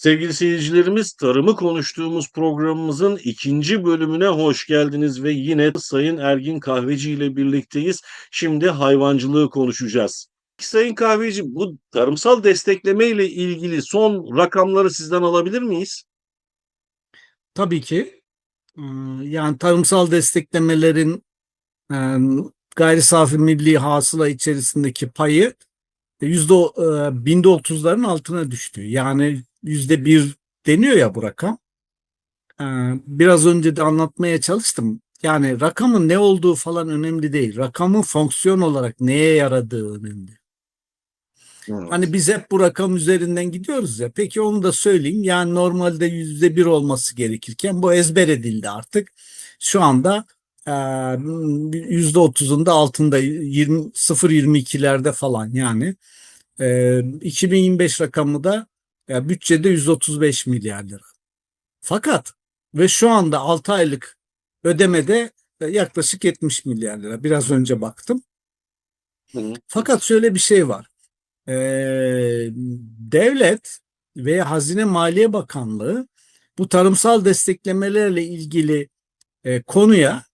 Sevgili seyircilerimiz, tarımı konuştuğumuz programımızın ikinci bölümüne hoş geldiniz ve yine Sayın Ergin Kahveci ile birlikteyiz. Şimdi hayvancılığı konuşacağız. Sayın Kahveci, bu tarımsal destekleme ile ilgili son rakamları sizden alabilir miyiz? Tabii ki. Ee, Yani tarımsal desteklemelerin e, gayri safi milli hasıla içerisindeki payı yüzde e, binde otuzların altına düştü. Yani yüzde bir deniyor ya bu rakam. Ee, Biraz önce de anlatmaya çalıştım. Yani rakamın ne olduğu falan önemli değil. Rakamın fonksiyon olarak neye yaradığı önemli. Hani biz hep bu rakam üzerinden gidiyoruz ya. Peki onu da söyleyeyim. Yani normalde yüzde bir olması gerekirken bu ezber edildi artık. Şu anda e, yüzde otuzun da altında 20 0.22'lerde falan yani. E, 2025 rakamı da e, bütçede 135 milyar lira. Fakat ve şu anda 6 aylık ödemede e, yaklaşık 70 milyar lira. Biraz önce baktım. Fakat şöyle bir şey var. Ee, devlet ve Hazine Maliye Bakanlığı bu tarımsal desteklemelerle ilgili e, konuya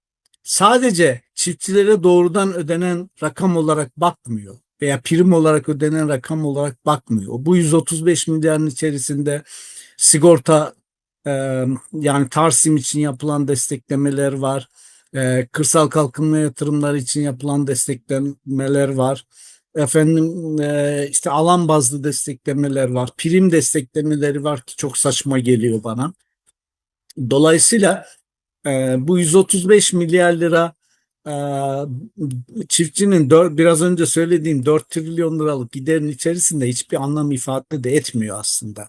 sadece çiftçilere doğrudan ödenen rakam olarak bakmıyor veya prim olarak ödenen rakam olarak bakmıyor. Bu 135 milyarın içerisinde sigorta e, yani Tarsim için yapılan desteklemeler var. E, kırsal kalkınma yatırımları için yapılan desteklemeler var efendim e, işte alan bazlı desteklemeler var. Prim desteklemeleri var ki çok saçma geliyor bana. Dolayısıyla e, bu 135 milyar lira çiftçinin dör, biraz önce söylediğim 4 trilyon liralık giderin içerisinde hiçbir anlam ifade de etmiyor aslında.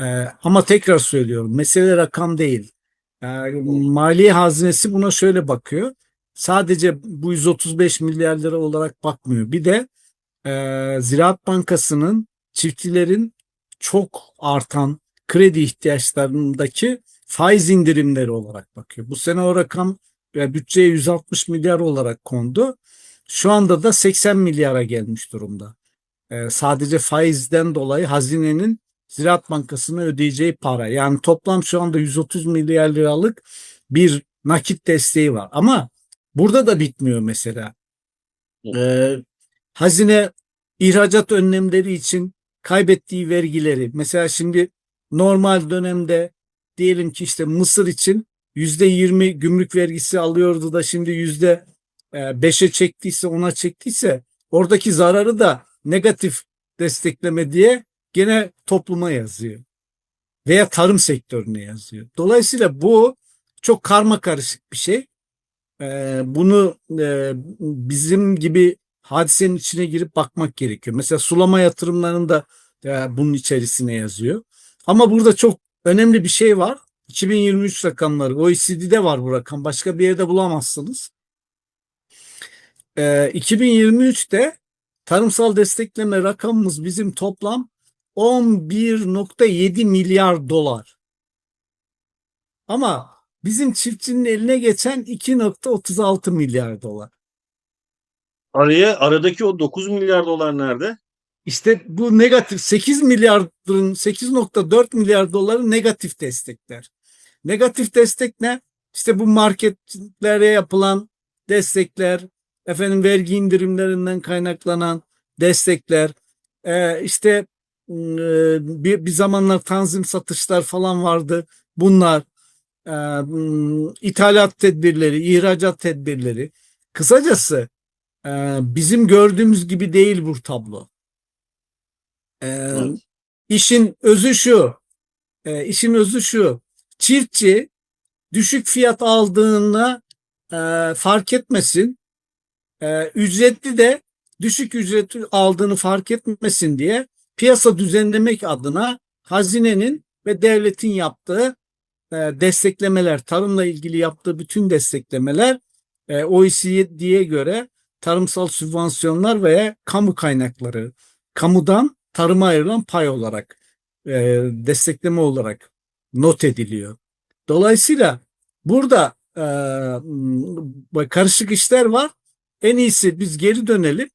E, ama tekrar söylüyorum mesele rakam değil. E, Maliye hazinesi buna şöyle bakıyor sadece bu 135 milyar lira olarak bakmıyor. Bir de e, Ziraat Bankası'nın çiftçilerin çok artan kredi ihtiyaçlarındaki faiz indirimleri olarak bakıyor. Bu sene o rakam e, bütçeye 160 milyar olarak kondu. Şu anda da 80 milyara gelmiş durumda. E, sadece faizden dolayı hazinenin Ziraat Bankası'na ödeyeceği para. Yani toplam şu anda 130 milyar liralık bir nakit desteği var. Ama Burada da bitmiyor mesela. Ee, hazine ihracat önlemleri için kaybettiği vergileri mesela şimdi normal dönemde diyelim ki işte Mısır için yüzde yirmi gümrük vergisi alıyordu da şimdi yüzde e, beşe çektiyse ona çektiyse oradaki zararı da negatif destekleme diye gene topluma yazıyor. Veya tarım sektörüne yazıyor. Dolayısıyla bu çok karma karışık bir şey e, bunu e, bizim gibi hadisenin içine girip bakmak gerekiyor. Mesela sulama yatırımlarında bunun içerisine yazıyor. Ama burada çok önemli bir şey var. 2023 rakamları OECD'de var bu rakam. Başka bir yerde bulamazsınız. E, 2023'te tarımsal destekleme rakamımız bizim toplam 11.7 milyar dolar. Ama bizim çiftçinin eline geçen 2.36 milyar dolar. Araya aradaki o 9 milyar dolar nerede? İşte bu negatif 8 milyarın 8.4 milyar doları negatif destekler. Negatif destek ne? İşte bu marketlere yapılan destekler, efendim vergi indirimlerinden kaynaklanan destekler, e, işte e, bir, bir zamanlar tanzim satışlar falan vardı. Bunlar e, ithalat tedbirleri, ihracat tedbirleri. Kısacası e, bizim gördüğümüz gibi değil bu tablo. E, Evet. işin özü şu, e, işin özü şu, çiftçi düşük fiyat aldığını e, fark etmesin, e, ücretli de düşük ücret aldığını fark etmesin diye piyasa düzenlemek adına hazinenin ve devletin yaptığı e, desteklemeler, tarımla ilgili yaptığı bütün desteklemeler e, OECD'ye göre tarımsal sübvansiyonlar veya kamu kaynakları, kamudan tarıma ayrılan pay olarak e, destekleme olarak not ediliyor. Dolayısıyla burada e, karışık işler var. En iyisi biz geri dönelim.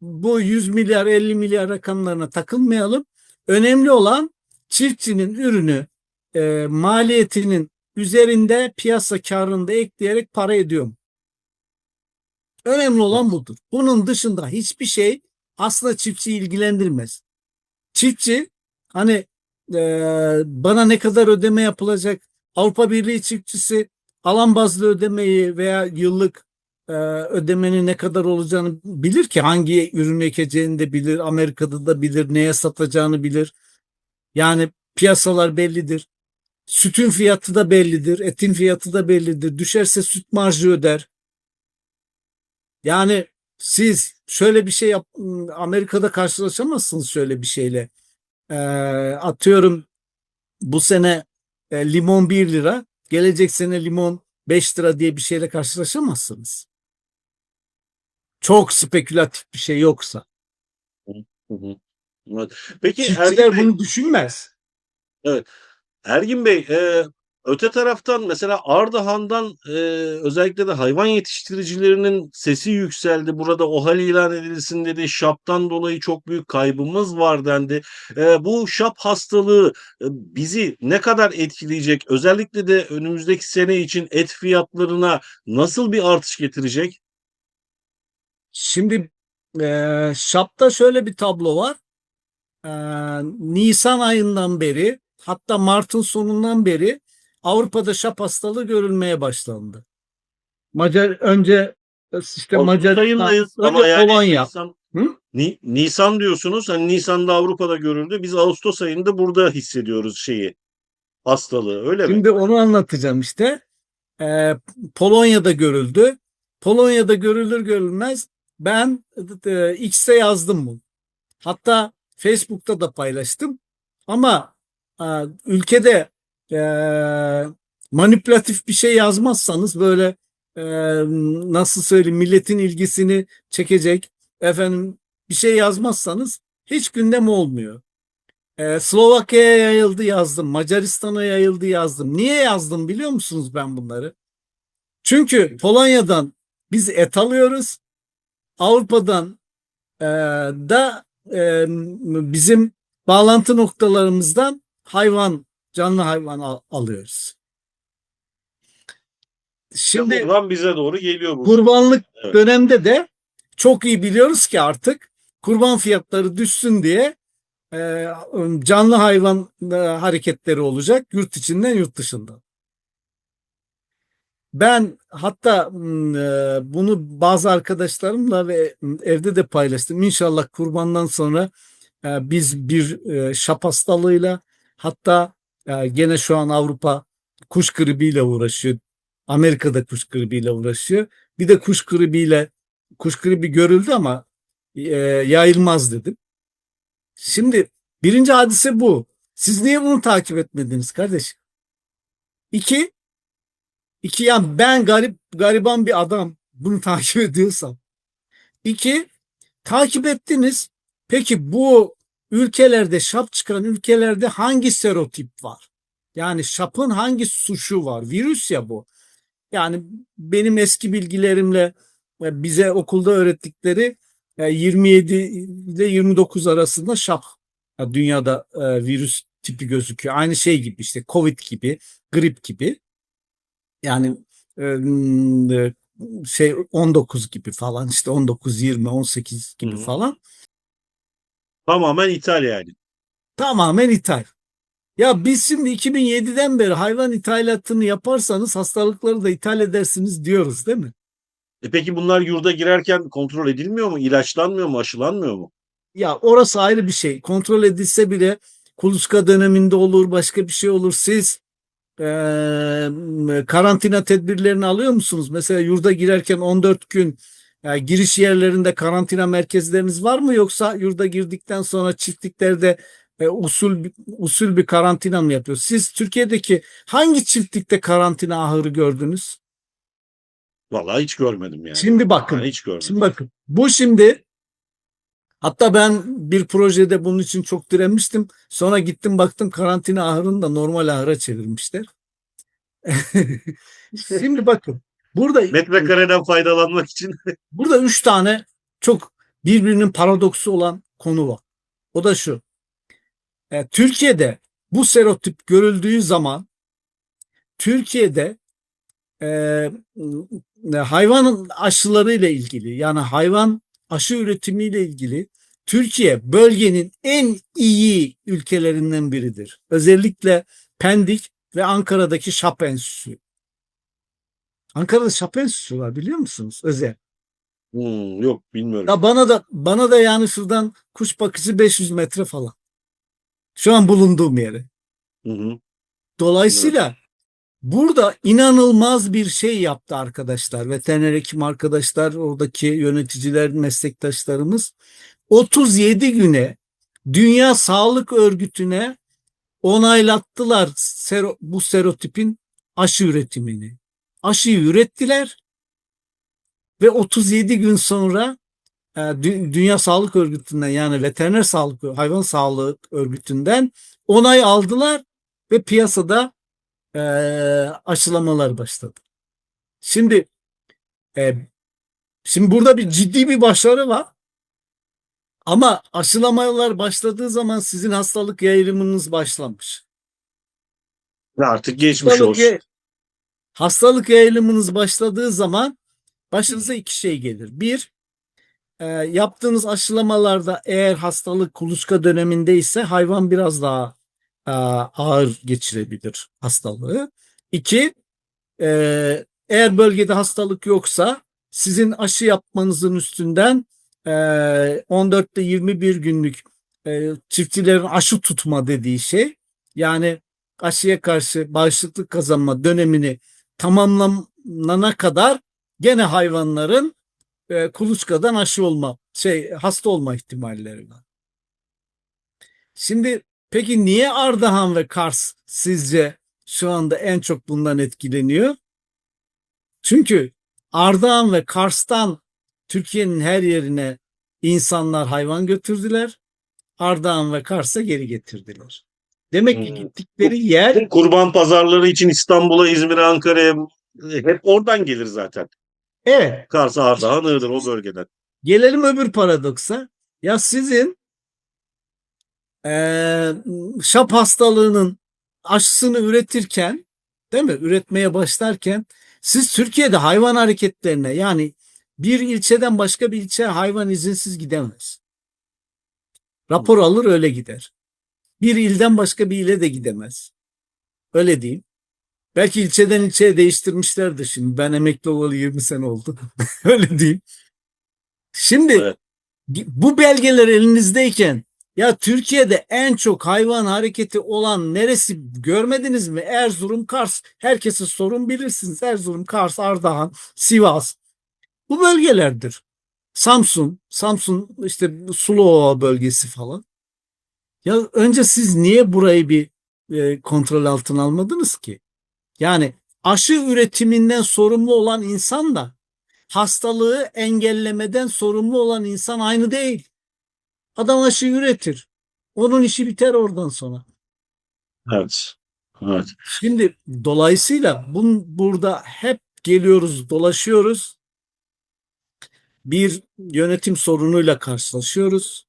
Bu 100 milyar 50 milyar rakamlarına takılmayalım. Önemli olan çiftçinin ürünü e, maliyetinin üzerinde piyasa karını ekleyerek para ediyor mu? Önemli olan budur. Bunun dışında hiçbir şey aslında çiftçiyi ilgilendirmez. Çiftçi hani bana ne kadar ödeme yapılacak? Avrupa Birliği çiftçisi alan bazlı ödemeyi veya yıllık e, ödemenin ne kadar olacağını bilir ki hangi ürün ekeceğini de bilir Amerika'da da bilir neye satacağını bilir. Yani piyasalar bellidir. Sütün fiyatı da bellidir etin fiyatı da bellidir. Düşerse süt marjı öder. Yani siz şöyle bir şey yap Amerika'da karşılaşamazsınız şöyle bir şeyle Ee, atıyorum bu sene e, limon 1 lira gelecek sene limon 5 lira diye bir şeyle karşılaşamazsınız. Çok spekülatif bir şey yoksa. Hı hı. Evet. Peki Çiftçiler Ergin Bey, bunu düşünmez. Ergin Bey, e, öte taraftan mesela Ardahan'dan e, özellikle de hayvan yetiştiricilerinin sesi yükseldi. Burada OHAL ilan edilsin dedi. ŞAP'tan dolayı çok büyük kaybımız var dendi. E, bu ŞAP hastalığı e, bizi ne kadar etkileyecek? Özellikle de önümüzdeki sene için et fiyatlarına nasıl bir artış getirecek? Şimdi e, ŞAP'ta şöyle bir tablo var. E, Nisan ayından beri hatta Mart'ın sonundan beri Avrupa'da şap hastalığı görülmeye başlandı. Macar önce işte Ağustos Macaristan, önce ama yani Polonya. Nisan, Hı? Ni- Nisan diyorsunuz. Hani Nisan'da Avrupa'da görüldü. Biz Ağustos ayında burada hissediyoruz şeyi. Hastalığı öyle mi? Şimdi onu anlatacağım işte. Ee, Polonya'da görüldü. Polonya'da görülür görülmez ben e, X'e yazdım bunu. Hatta Facebook'ta da paylaştım. Ama e, ülkede e, manipülatif bir şey yazmazsanız böyle e, nasıl söyleyeyim milletin ilgisini çekecek efendim bir şey yazmazsanız hiç gündem olmuyor. Ee, Slovakya'ya yayıldı yazdım. Macaristan'a yayıldı yazdım. Niye yazdım biliyor musunuz ben bunları? Çünkü Polonya'dan biz et alıyoruz. Avrupa'dan e, da e, bizim bağlantı noktalarımızdan hayvan, canlı hayvan al- alıyoruz. Şimdi Şimdi buradan bize doğru geliyor bu. kurbanlık Evet. dönemde de çok iyi biliyoruz ki artık kurban fiyatları düşsün diye e, canlı hayvan e, hareketleri olacak yurt içinden yurt dışından. Ben hatta e, bunu bazı arkadaşlarımla ve evde de paylaştım. İnşallah kurbandan sonra e, biz bir e, şap hastalığıyla hatta e, gene şu an Avrupa kuş gribiyle uğraşıyor. Amerika'da kuş gribiyle uğraşıyor. Bir de kuş gribiyle kuş gribi görüldü ama e, yayılmaz dedim. Şimdi birinci hadise bu. Siz niye bunu takip etmediniz kardeşim? İki, iki ya ben garip gariban bir adam bunu takip ediyorsam. İki, takip ettiniz. Peki bu ülkelerde şap çıkaran ülkelerde hangi serotip var? Yani şapın hangi suçu var? Virüs ya bu. Yani benim eski bilgilerimle e, bize okulda öğrettikleri e, 27 ile 29 arasında şap ya dünyada e, virüs tipi gözüküyor. Aynı şey gibi işte Covid gibi, grip gibi. Yani e, e, şey 19 gibi falan işte 19, 20, 18 gibi Hı hı. falan. Tamamen ithal yani. Tamamen ithal. Ya biz şimdi 2007'den beri hayvan ithalatını yaparsanız hastalıkları da ithal edersiniz diyoruz değil mi? E peki bunlar yurda girerken kontrol edilmiyor mu? İlaçlanmıyor mu? Aşılanmıyor mu? Ya orası ayrı bir şey. Kontrol edilse bile kuluçka döneminde olur, başka bir şey olur. Siz eee, karantina tedbirlerini alıyor musunuz? Mesela yurda girerken 14 gün ya giriş yerlerinde karantina merkezleriniz var mı yoksa yurda girdikten sonra çiftliklerde e, usul usul bir karantina mı yapıyor? Siz Türkiye'deki hangi çiftlikte karantina ahırı gördünüz? Vallahi hiç görmedim yani. Şimdi bakın. Ben hiç görmedim. Şimdi bakın bu şimdi hatta ben bir projede bunun için çok direnmiştim. Sonra gittim baktım karantina ahırını da normal ahıra çevirmişler. şimdi bakın burada Metrekareden faydalanmak için burada üç tane çok birbirinin paradoksu olan konu var. O da şu. E, Türkiye'de bu serotip görüldüğü zaman Türkiye'de e, e, hayvan aşılarıyla ilgili yani hayvan aşı üretimiyle ilgili Türkiye bölgenin en iyi ülkelerinden biridir. Özellikle Pendik ve Ankara'daki Şap Enstitüsü. Ankara'da Şap Enstitüsü var biliyor musunuz? Özel. Hmm, yok bilmiyorum. Ya bana da bana da yani şuradan kuş bakıcı 500 metre falan. Şu an bulunduğum yere. Hı hı. Dolayısıyla burada inanılmaz bir şey yaptı arkadaşlar. Veteriner hekim arkadaşlar, oradaki yöneticiler, meslektaşlarımız 37 güne Dünya Sağlık Örgütü'ne onaylattılar sero- bu serotipin aşı üretimini. Aşıyı ürettiler ve 37 gün sonra e, Dü- Dünya Sağlık Örgütü'nden yani Veteriner Sağlık Hayvan Sağlığı Örgütü'nden onay aldılar ve piyasada e, aşılamalar başladı. Şimdi e, şimdi burada bir ciddi bir başarı var. Ama aşılamalar başladığı zaman sizin hastalık yayılımınız başlamış. Ve Artık geçmiş Hastalık, olsun. Hastalık yayılımınız başladığı zaman başınıza iki şey gelir. Bir, e, yaptığınız aşılamalarda eğer hastalık kuluçka dönemindeyse hayvan biraz daha e, ağır geçirebilir hastalığı. İki, e, eğer bölgede hastalık yoksa sizin aşı yapmanızın üstünden e, 14 ile 21 günlük e, çiftçilerin aşı tutma dediği şey yani aşıya karşı bağışıklık kazanma dönemini tamamlanana kadar gene hayvanların e, kuluçkadan aşı olma şey hasta olma ihtimalleri var. Şimdi peki niye Ardahan ve Kars sizce şu anda en çok bundan etkileniyor? Çünkü Ardahan ve Kars'tan Türkiye'nin her yerine insanlar hayvan götürdüler. Ardahan ve Kars'a geri getirdiler. Demek ki Hmm. gittikleri yer Kurban pazarları için İstanbul'a, İzmir'e, Ankara'ya e, hep oradan gelir zaten. evet Kars, Ardahan, Iğdır o bölgeden. Gelelim öbür paradoksa. Ya sizin eee şap hastalığının aşısını üretirken değil mi? Üretmeye başlarken siz Türkiye'de hayvan hareketlerine yani bir ilçeden başka bir ilçeye hayvan izinsiz gidemez. Rapor alır öyle gider. Bir ilden başka bir ile de gidemez. Öyle diyeyim. Belki ilçeden ilçeye değiştirmişlerdir şimdi. Ben emekli olalı 20 sene oldu. öyle diyeyim. Şimdi Evet. bu belgeler elinizdeyken ya Türkiye'de en çok hayvan hareketi olan neresi görmediniz mi? Erzurum, Kars. Herkese sorun bilirsiniz. Erzurum, Kars, Ardahan, Sivas. Bu bölgelerdir. Samsun, Samsun işte Suluova bölgesi falan. Ya önce siz niye burayı bir e, kontrol altına almadınız ki? Yani aşı üretiminden sorumlu olan insan da hastalığı engellemeden sorumlu olan insan aynı değil. Adam aşı üretir. Onun işi biter oradan sonra. Evet. Evet. Şimdi dolayısıyla bun, burada hep geliyoruz, dolaşıyoruz. Bir yönetim sorunuyla karşılaşıyoruz.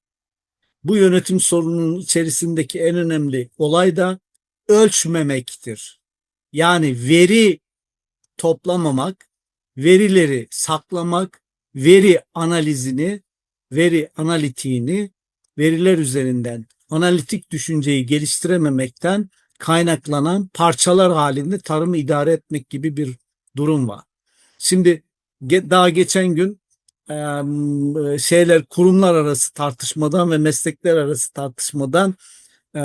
Bu yönetim sorununun içerisindeki en önemli olay da ölçmemektir. Yani veri toplamamak, verileri saklamak, veri analizini, veri analitiğini, veriler üzerinden analitik düşünceyi geliştirememekten kaynaklanan parçalar halinde tarımı idare etmek gibi bir durum var. Şimdi daha geçen gün em, şeyler kurumlar arası tartışmadan ve meslekler arası tartışmadan e,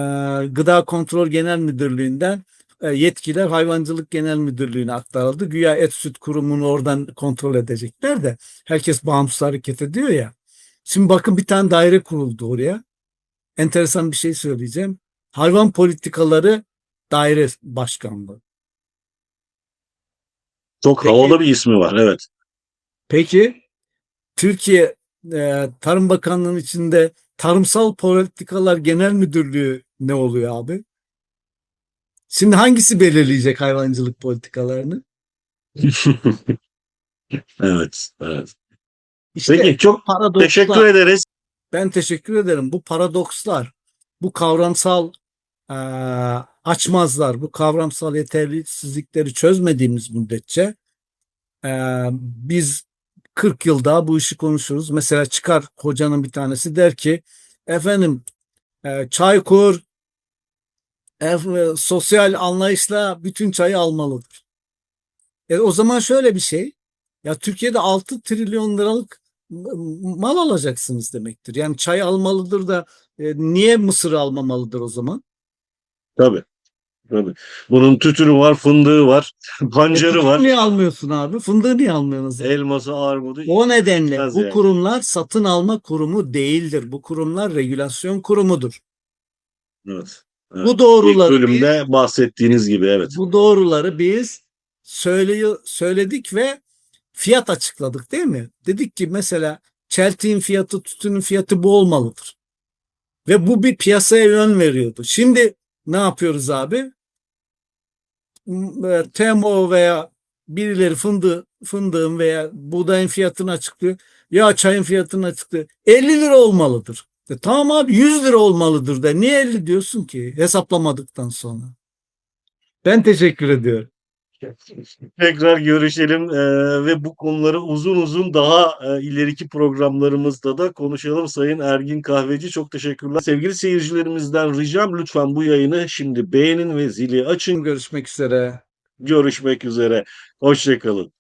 Gıda Kontrol Genel Müdürlüğü'nden e, yetkiler Hayvancılık Genel Müdürlüğü'ne aktarıldı. Güya et süt kurumunu oradan kontrol edecekler de herkes bağımsız hareket ediyor ya. Şimdi bakın bir tane daire kuruldu oraya. Enteresan bir şey söyleyeceğim. Hayvan politikaları daire başkanlığı. Çok Peki. havalı bir ismi var. Evet. Peki Türkiye e, Tarım Bakanlığı'nın içinde Tarımsal Politikalar Genel Müdürlüğü ne oluyor abi? Şimdi hangisi belirleyecek hayvancılık politikalarını? evet. Evet. İşte Peki çok paradokslar. teşekkür ederiz. Ben teşekkür ederim. Bu paradokslar, bu kavramsal e, açmazlar. Bu kavramsal yetersizlikleri çözmediğimiz müddetçe e, biz 40 yıl daha bu işi konuşuruz. Mesela çıkar hocanın bir tanesi der ki efendim e, Çaykur e, sosyal anlayışla bütün çayı almalıdır. E, o zaman şöyle bir şey. Ya Türkiye'de 6 trilyon liralık mal alacaksınız demektir. Yani çay almalıdır da e, niye mısır almamalıdır o zaman? Tabii. Tabii. Bunun tütünü var, fındığı var, pancarı E, var, Niye almıyorsun abi? Fındığı niye almıyorsunuz? elması, armudu. O nedenle bu yani. kurumlar satın alma kurumu değildir. Bu kurumlar regülasyon kurumudur. Evet. Bu İlk doğruları biz- bölümde bahsettiğiniz gibi evet. Bu doğruları biz söyle, söyledik ve fiyat açıkladık değil mi? Dedik ki mesela çeltiğin fiyatı, tütünün fiyatı bu olmalıdır. Ve bu bir piyasaya yön veriyordu. Şimdi ne yapıyoruz abi? TMO veya birileri fındığı, fındığın veya buğdayın fiyatını açıklıyor. Ya çayın fiyatını açıklıyor. 50 lira olmalıdır. E, tamam abi 100 lira olmalıdır da niye 50 diyorsun ki hesaplamadıktan sonra? Ben teşekkür ediyorum. Tekrar görüşelim eee, ve bu konuları uzun uzun daha eee, ileriki programlarımızda da konuşalım. Sayın Ergin Kahveci çok teşekkürler. Sevgili seyircilerimizden ricam lütfen bu yayını şimdi beğenin ve zili açın. Görüşmek üzere. Görüşmek üzere. Hoşçakalın.